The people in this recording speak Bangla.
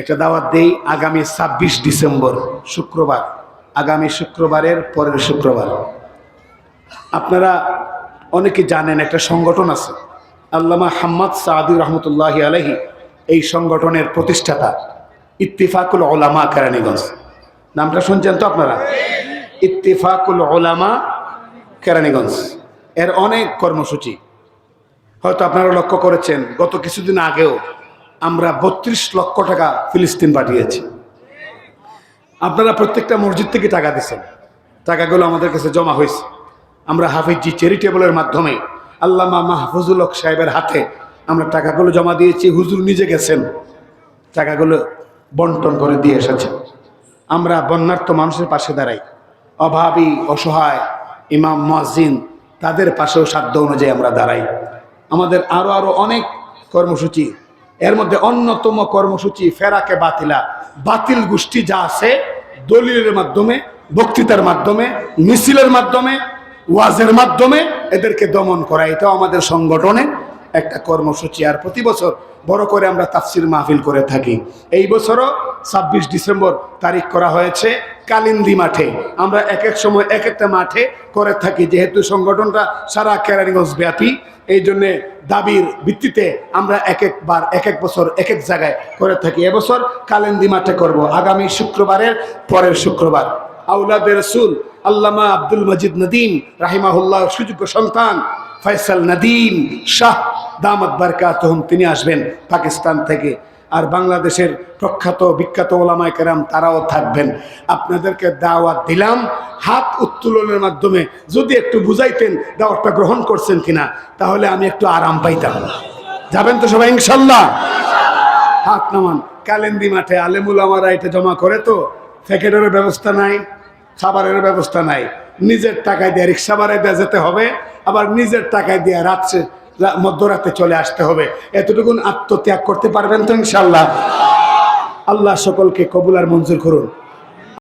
একটা দাওয়াত দেই আগামী ছাব্বিশ ডিসেম্বর, শুক্রবার। আগামী শুক্রবারের পরের শুক্রবার। আপনারা অনেকে জানেন একটা সংগঠন আছে, আল্লামা হাম্মদ সাদি রহমতুল্লাহ আলহি এই সংগঠনের প্রতিষ্ঠাতা ইত্তিফাকুল ওলামা কেরানীগঞ্জ। নামটা শুনছেন তো আপনারা? ইত্তিফাকুল ওলামা কেরানীগঞ্জ। এর অনেক কর্মসূচি। হয়তো আপনারা লক্ষ্য করেছেন, গত কিছুদিন আগেও আমরা বত্রিশ লক্ষ টাকা ফিলিস্তিন পাঠিয়েছি। আপনারা প্রত্যেকটা মসজিদ থেকে টাকা দিচ্ছেন টাকাগুলো আমাদের কাছে জমা হয়েছে। আমরা হাফিজি চ্যারিটেবলের মাধ্যমে আল্লামা মাহফুজুল হক সাহেবের হাতে আমরা টাকাগুলো জমা দিয়েছি। হুজুর নিজে গেছেন। টাকাগুলো বন্টন করে দিয়ে এসেছেন আমরা বন্যার্থ মানুষের পাশে দাঁড়াই। অভাবী, অসহায়, ইমাম মসজিদ তাদের পাশেও সাধ্য অনুযায়ী আমরা দাঁড়াই। আমাদের আরও আরও অনেক কর্মসূচি এর মধ্যে অন্যতম কর্মসূচি ফেরাকে বাতিলা। বাতিল গোষ্ঠী যা আছে, দলিলের মাধ্যমে, বক্তৃতার মাধ্যমে, মিছিলের মাধ্যমে, ওয়াজের মাধ্যমে এদেরকে দমন করা। এটাও আমাদের সংগঠনে একটা কর্মসূচি আর প্রতি বছর বড় করে আমরা তাফসির মাহফিল করে থাকি। এই বছরও ছাব্বিশ ডিসেম্বর তারিখ করা হয়েছে কালিন্দি মাঠে। আমরা এক এক সময় এক একটা মাঠে করে থাকি, যেহেতু সংগঠনটা সারা কেরানীগঞ্জ ব্যাপী, এই জন্যে দাবির ভিত্তিতে আমরা এক একবার এক এক বছর এক এক জায়গায় করে থাকি। এবছর কালেন্দি মাঠে করব। আগামী শুক্রবারের পরের শুক্রবার। আউলাদের রসুল আল্লামা আব্দুল মজিদ নদীম রাহিমাহুল্লাহ সুযোগ্য সন্তান ফয়সাল নদীম শাহ দামত বারকাতহম তিনি আসবেন পাকিস্তান থেকে। আর বাংলাদেশের প্রখ্যাত, বিখ্যাত ওলামায় কেরাম, তারাও থাকবেন। আপনাদেরকে দাওয়াত দিলাম, হাত উত্তোলনের মাধ্যমে। যদি একটু বুঝাইতেন দাওয়াতটা গ্রহণ করছেন কিনা, তাহলে আমি একটু আরাম পাইতাম। যাবেন তো সবাই, ইনশাল্লাহ। হাত নামান, কালেন্দি মাঠে, আলেমুল আমারা এটা জমা করে তো প্যাকেটের ব্যবস্থা নাই খাবারের ব্যবস্থা নাই। নিজের টাকায় দিয়ে রিক্সা ভাড়ায় দিয়ে যেতে হবে, আবার নিজের টাকায় দিয়ে রাত্রে মধ্যরাতে চলে আসতে হবে। এতটুকুন আত্মত্যাগ করতে পারবেন তো ইনশাল্লাহ আল্লাহ সকলকে কবুলার মঞ্জুর করুন।